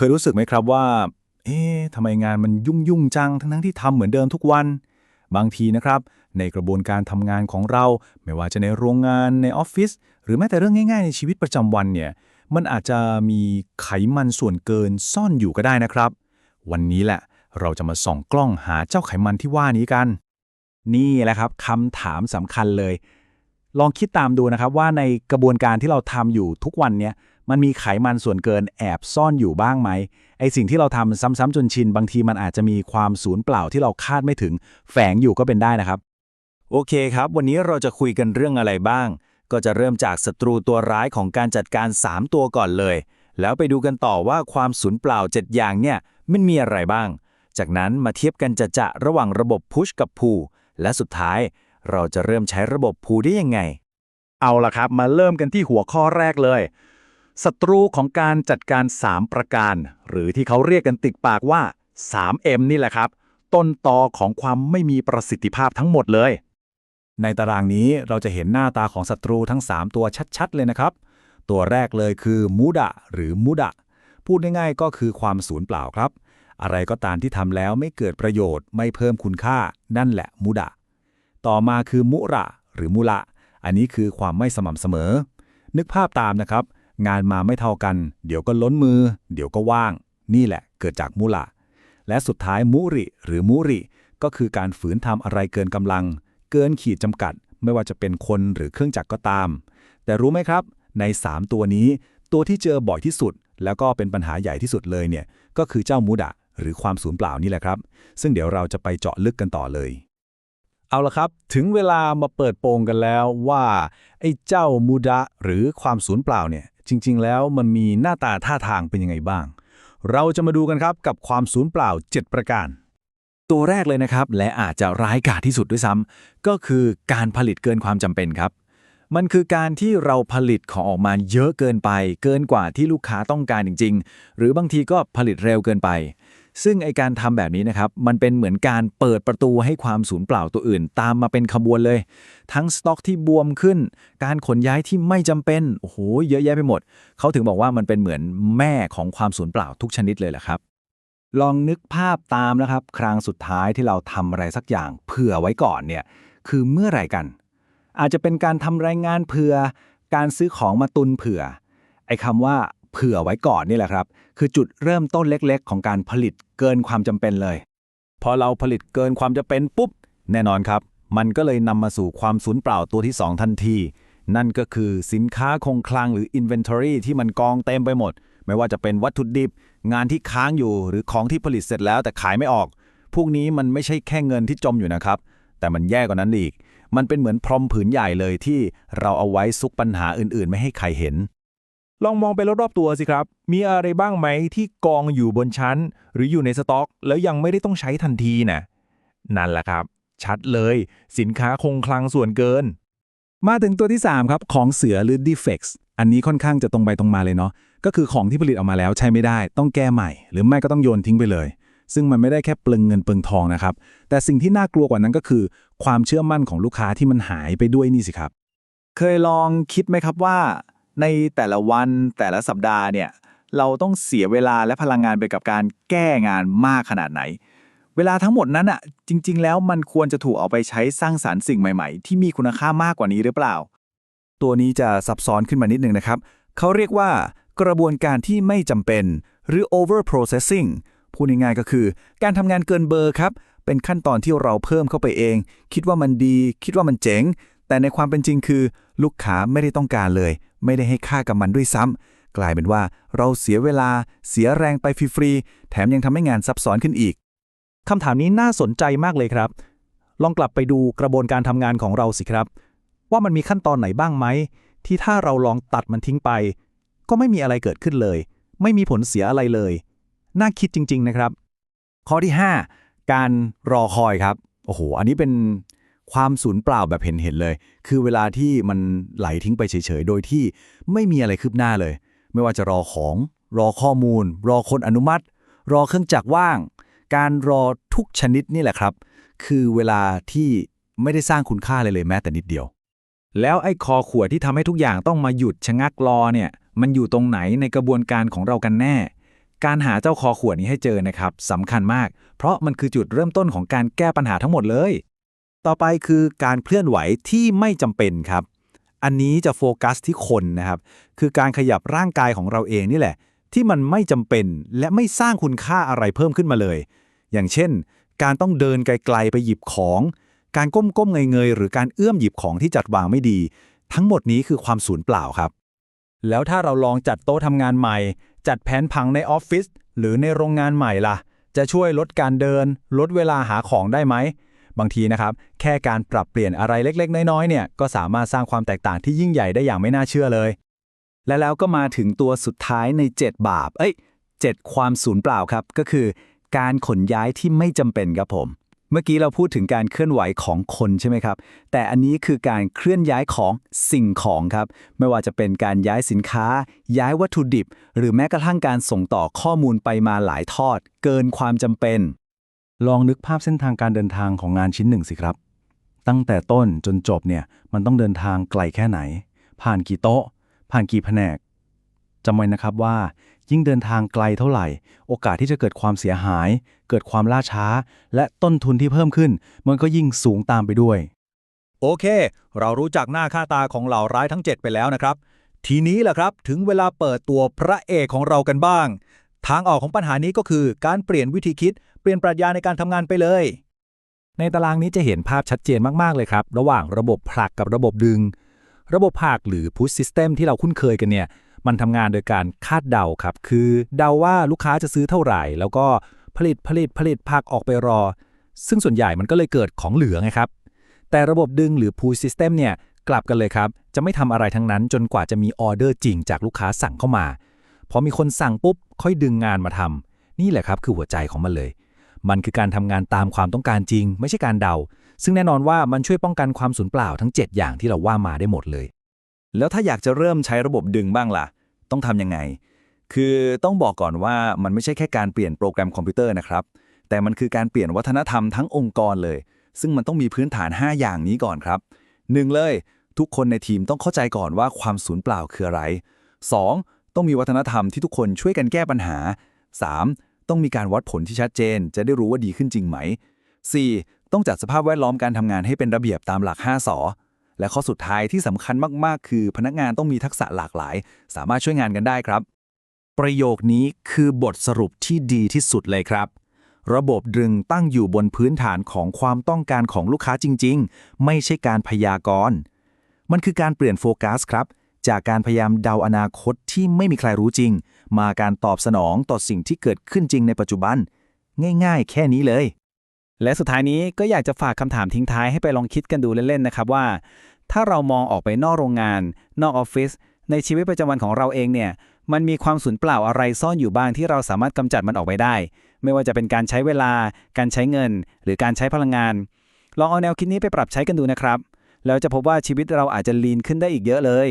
เคยรู้สึกไหมครับว่า เอ๊ะทำไมงานมันยุ่งยุ่งจัง ทั้งๆที่ทำเหมือนเดิมทุกวัน บางทีนะครับ ในกระบวนการทำงานของเรา ไม่ว่าจะในโรงงานในออฟฟิศหรือแม้แต่เรื่องง่าย ๆ ในชีวิตประจำวันเนี่ย มันอาจจะมีไขมันส่วนเกินซ่อนอยู่ก็ได้นะครับ วันนี้แหละ เราจะมาส่องกล้องหาเจ้าไขมันที่ว่านี้กัน นี่แหละครับคำถามสำคัญเลย ลองคิดตามดูนะครับว่าในกระบวนการที่เราทำอยู่ทุกวันเนี้ย มันมีไขมันส่วนเกินแอบซ่อนอยู่บ้างไหมไอสิ่งที่เราทำซ้ำๆจนชิน บางทีมันอาจจะมีความสูญเปล่าที่เราคาดไม่ถึง แฝงอยู่ก็เป็นได้นะครับ โอเคครับ วันนี้เราจะคุยกันเรื่องอะไรบ้าง ก็จะเริ่มจากศัตรูตัวร้ายของการจัดการ 3 ตัวก่อนเลย แล้วไปดูกันต่อว่าความสูญเปล่า 7 อย่างเนี่ยมันมีอะไรบ้าง จากนั้นมาเทียบกันจะจะระหว่างระบบพุชกับพูและสุดท้าย เราจะเริ่มใช้ระบบพูได้ยังไง เอาละครับ มาเริ่มกันที่หัวข้อแรกเลย ศัตรูของการจัดการ 3 ประการ หรือที่เขาเรียกกันติดปากว่า 3M นี่แหละครับ ต้นตอของความไม่มีประสิทธิภาพทั้งหมดเลย ในตารางนี้เราจะเห็นหน้าตาของศัตรูทั้ง 3 ตัวชัดๆ เลยนะครับ ตัวแรกเลยคือมูดะหรือมุดะพูดง่ายๆ ก็คือความสูญเปล่าครับ อะไรก็ตามที่ทำแล้วไม่เกิดประโยชน์ไม่เพิ่มคุณค่า นั่นแหละมุดะต่อมาคือมุระหรือมุละ อันนี้คือความไม่สม่ำเสมอ นึกภาพตามนะครับ งานมาไม่เท่ากัน เดี๋ยวก็ล้นมือ เดี๋ยวก็ว่าง นี่แหละเกิดจากมุละและสุดท้ายมุริหรือมุริก็คือการฝืนทำอะไรเกินกำลัง เกินขีดจำกัด ไม่ว่าจะเป็นคนหรือเครื่องจักรก็ตาม แต่รู้ไหมครับ ใน 3 ตัวนี้ ตัวที่เจอบ่อยที่สุด แล้วก็เป็นปัญหาใหญ่ที่สุดเลยเนี่ยก็คือเจ้ามุดะหรือความสูญเปล่านี่แหละครับ ซึ่งเดี๋ยวเราจะไปเจาะลึกกันต่อเลย เอาละครับ ถึงเวลามาเปิดโปงกันแล้วว่า ไอ้เจ้ามูดะหรือความสูญเปล่าเนี่ย จริง ๆ แล้วมันมีหน้าตาท่าทางเป็นยังไงบ้าง เราจะมาดูกันครับกับความสูญเปล่า 7 ประการ ตัวแรกเลยนะครับ และอาจจะร้ายกาจที่สุดด้วยซ้ำก็คือการผลิตเกินความจำเป็นครับ มันคือการที่เราผลิตของออกมาเยอะเกินไป เกินกว่าที่ลูกค้าต้องการจริง ๆ หรือบางทีก็ผลิตเร็วเกินไป ซึ่งไอการทำแบบนี้นะครับ มันเป็นเหมือนการเปิดประตูให้ความสูญเปล่าตัวอื่น ตามมาเป็นขบวนเลย ทั้งสต็อกที่บวมขึ้น การขนย้ายที่ไม่จำเป็นโอ้โหเยอะแยะไปหมด เขาถึงบอกว่ามันเป็นเหมือนแม่ของความสูญเปล่าทุกชนิดเลยแหละครับลองนึกภาพตามนะครับ ครั้งสุดท้ายที่เราทำอะไรสักอย่างเผื่อไว้ก่อนเนี่ย คือเมื่อไหร่กัน อาจจะเป็นการทำรายงานเผื่อ การซื้อของมาตุนเผื่อ ไอ้คำว่า เผื่อไว้ก่อนนี่แหละครับ คือจุดเริ่มต้นเล็กๆ ของการผลิตเกินความจำเป็นเลย พอเราผลิตเกินความจำเป็นปุ๊บ แน่นอนครับ มันก็เลยนำมาสู่ความสูญเปล่าตัวที่ 2 ทันที นั่นก็คือสินค้าคงคลังหรือ inventory ที่มันกองเต็มไปหมด ไม่ว่าจะเป็นวัตถุดิบ งานที่ค้างอยู่หรือของที่ผลิตเสร็จแล้วแต่ขายไม่ออก พวกนี้มันไม่ใช่แค่เงินที่จมอยู่นะครับ แต่มันแย่กว่านั้นอีก มันเป็นเหมือนพรมผืนใหญ่เลยที่เราเอาไว้ซุกปัญหาอื่นๆ ไม่ให้ใครเห็น ลองมองไปรอบๆตัวสิครับ มีอะไรบ้างไหมที่กองอยู่บนชั้น หรืออยู่ในสต็อก แล้วยังไม่ได้ต้องใช้ทันทีนะนั่นแหละครับ ชัดเลย สินค้าคงคลังส่วนเกิน มาถึงตัวที่ 3 ครับ ของเสือหรือ defects อันนี้ค่อนข้างจะตรงไปตรงมาเลยเนาะก็คือของที่ผลิตออกมาแล้วใช้ไม่ได้ ต้องแก้ใหม่ หรือไม่ก็ต้องโยนทิ้งไปเลย ซึ่งมันไม่ได้แค่เปลืองเงินเปลืองทองนะครับ แต่สิ่งที่น่ากลัวกว่านั้นก็คือ ความเชื่อมั่นของลูกค้าที่มันหายไปด้วยนี่สิครับ เคยลองคิดไหมครับว่า ในแต่ละวันแต่ละสัปดาห์เนี่ยเราต้องเสียเวลาและพลังงานไปกับการแก้งานมากขนาดไหน เวลาทั้งหมดนั้นอะจริง ๆ แล้วมันควรจะถูกเอาไปใช้สร้างสารรค์สิ่งใหม่ๆ ที่มีคุณค่ามากกว่านี้หรือเปล่า ตัวนี้จะซับซ้อนขึ้นมานิดนึงนะครับ เขาเรียกว่ากระบวนการที่ไม่จำเป็น หรือ over processing พูดง่ายๆก็คือ การทำงานเกินเบอร์ครับ เป็นขั้นตอนที่เราเพิ่มเข้าไปเอง คิดว่ามันดี คิดว่ามันเจ๋ง แต่ในความเป็นจริงคือ ลูกค้าไม่ได้ต้องการเลย ไม่ได้ให้ค่ากับมันด้วยซ้ำกลายเป็นว่าเราเสียเวลา เสียแรงไปฟรีๆแถมยังทำให้งานซับซ้อนขึ้นอีกคำถามนี้น่าสนใจมากเลยครับ ลองกลับไปดูกระบวนการทำงานของเราสิครับ ว่ามันมีขั้นตอนไหนบ้างไหมที่ถ้าเราลองตัดมันทิ้งไป ก็ไม่มีอะไรเกิดขึ้นเลย ไม่มีผลเสียอะไรเลย น่าคิดจริง ๆ นะครับ ข้อที่ 5 การรอคอยครับโอ้โหอันนี้เป็น ความสูญเปล่าแบบเห็นๆเลย คือเวลาที่มันไหลทิ้งไปเฉยๆ โดยที่ไม่มีอะไรคืบหน้าเลย ไม่ว่าจะรอของ รอข้อมูล รอคนอนุมัติ รอเครื่องจักรว่าง การรอทุกชนิดนี่แหละครับ คือเวลาที่ไม่ได้สร้างคุณค่าเลยเลยแม้แต่นิดเดียว แล้วไอ้คอขวดที่ทำให้ทุกอย่างต้องมาหยุดชะงักรอเนี่ย มันอยู่ตรงไหนในกระบวนการของเรากันแน่ การหาเจ้าคอขวดนี้ให้เจอนะครับสำคัญมาก เพราะมันคือจุดเริ่มต้นของการแก้ปัญหาทั้งหมดเลย ต่อไปคือการเคลื่อนไหวที่ไม่จำเป็นครับ อันนี้จะโฟกัสที่คนนะครับ คือการขยับร่างกายของเราเองนี่แหละ ที่มันไม่จำเป็นและไม่สร้างคุณค่าอะไรเพิ่มขึ้นมาเลย อย่างเช่น การต้องเดินไกลๆไปหยิบของ การก้มๆเงยๆหรือการเอื้อมหยิบของที่จัดวางไม่ดี ทั้งหมดนี้คือความสูญเปล่าครับ แล้วถ้าเราลองจัดโต๊ะทำงานใหม่ จัดแผนผังในออฟฟิศหรือในโรงงานใหม่ล่ะ จะช่วยลดการเดิน ลดเวลาหาของได้ไหม บางทีนะครับ แค่การปรับเปลี่ยนอะไรเล็กๆ น้อยๆเนี่ยก็สามารถสร้างความแตกต่างที่ยิ่งใหญ่ได้อย่างไม่น่าเชื่อเลย และแล้วก็มาถึงตัวสุดท้ายใน 7 บาปเอ้ย7ความสูญเปล่าครับ ก็คือ การขนย้ายที่ไม่จำเป็นครับผม เมื่อกี้เราพูดถึงการเคลื่อนไหวของคนใช่ไหมครับ แต่อันนี้คือการเคลื่อนย้ายของสิ่งของครับ ไม่ว่าจะเป็นการย้ายสินค้า ย้ายวัตถุดิบ หรือแม้กระทั่งการส่งต่อข้อมูลไปมาหลายทอด เกินความจำเป็น ลองนึกภาพเส้นทางการเดินทางของงานชิ้นหนึ่งสิครับ ตั้งแต่ต้นจนจบเนี่ยมันต้องเดินทางไกลแค่ไหน ผ่านกี่โต๊ะ ผ่านกี่แผนกจำไว้นะครับว่า ยิ่งเดินทางไกลเท่าไหร่ โอกาสที่จะเกิดความเสียหาย เกิดความล่าช้า และต้นทุนที่เพิ่มขึ้น มันก็ยิ่งสูงตามไปด้วย โอเค เรารู้จักหน้าค่าตาของเหล่าร้ายทั้ง 7 ไปแล้วนะครับ ทีนี้แหละครับถึงเวลาเปิดตัวพระเอกของเรากันบ้าง ทางออกของปัญหานี้ก็คือการเปลี่ยนวิธีคิด ลี่ยนปรัชญาในการทำงานไปเลย ในตารางนี้จะเห็นภาพชัดเจนมาก ๆ เลยครับ ระหว่างระบบผลักกับระบบดึง ระบบผลักหรือ push system ที่เราคุ้นเคยกันเนี่ย มันทำงานโดยการคาดเดาครับ คือเดาว่าลูกค้าจะซื้อเท่าไหร่ แล้วก็ผลิตผลิตผลิตผักออกไปรอ ซึ่งส่วนใหญ่มันก็เลยเกิดของเหลือไงครับ แต่ระบบดึงหรือ push system เนี่ยกลับกันเลยครับ จะไม่ทำอะไรทั้งนั้นจนกว่าจะมีออเดอร์จริงจากลูกค้าสั่งเข้ามา พอมีคนสั่งปุ๊บ ค่อยดึงงานมาทำนี่แหละครับคือหัวใจของมันเลย มันคือการทำงานตามความต้องการจริง ไม่ใช่การเดา ซึ่งแน่นอนว่ามันช่วยป้องกันความสูญเปล่าทั้ง 7 อย่างที่เราว่ามาได้หมดเลย แล้วถ้าอยากจะเริ่มใช้ระบบดึงบ้างล่ะ ต้องทำยังไง คือต้องบอกก่อนว่ามันไม่ใช่แค่การเปลี่ยนโปรแกรมคอมพิวเตอร์นะครับ แต่มันคือการเปลี่ยนวัฒนธรรมทั้งองค์กรเลย ซึ่งมันต้องมีพื้นฐาน 5 อย่างนี้ก่อนครับ 1. เลย ทุกคนในทีมต้องเข้าใจก่อนว่าความสูญเปล่าคืออะไร 2. ต้องมีวัฒนธรรมที่ทุกคนช่วยกันแก้ปัญหา 3. ต้องมีการวัดผลที่ชัดเจน จะได้รู้ว่าดีขึ้นจริงไหม 4. ต้องจัดสภาพแวดล้อมการทำงานให้เป็นระเบียบตามหลัก 5สอและข้อสุดท้ายที่สำคัญมาก ๆ คือ พนักงานต้องมีทักษะหลากหลาย สามารถช่วยงานกันได้ครับ ประโยคนี้คือบทสรุปที่ดีที่สุดเลยครับ ระบบดึงตั้งอยู่บนพื้นฐานของความต้องการของลูกค้าจริง ๆ ไม่ใช่การพยากรณ์ มันคือการเปลี่ยนโฟกัสครับ จากการพยายามเดาอนาคตที่ไม่มีใครรู้จริง มาการตอบสนองต่อสิ่งที่เกิดขึ้นจริงในปัจจุบัน ง่ายๆ แค่นี้เลย และสุดท้ายนี้ก็อยากจะฝากคำถามทิ้งท้ายให้ไปลองคิดกันดูเล่นๆนะครับว่า ถ้าเรามองออกไปนอกโรงงาน นอกออฟฟิศในชีวิตประจำวันของเราเองเนี่ยมันมีความสูญเปล่าอะไรซ่อนอยู่บ้างที่เราสามารถกำจัดมันออกไปได้ ไม่ว่าจะเป็นการใช้เวลา การใช้เงิน หรือการใช้พลังงาน ลองเอาแนวคิดนี้ไปปรับใช้กันดูนะครับ แล้วจะพบว่าชีวิตเราอาจจะลีนขึ้นได้อีกเยอะเลย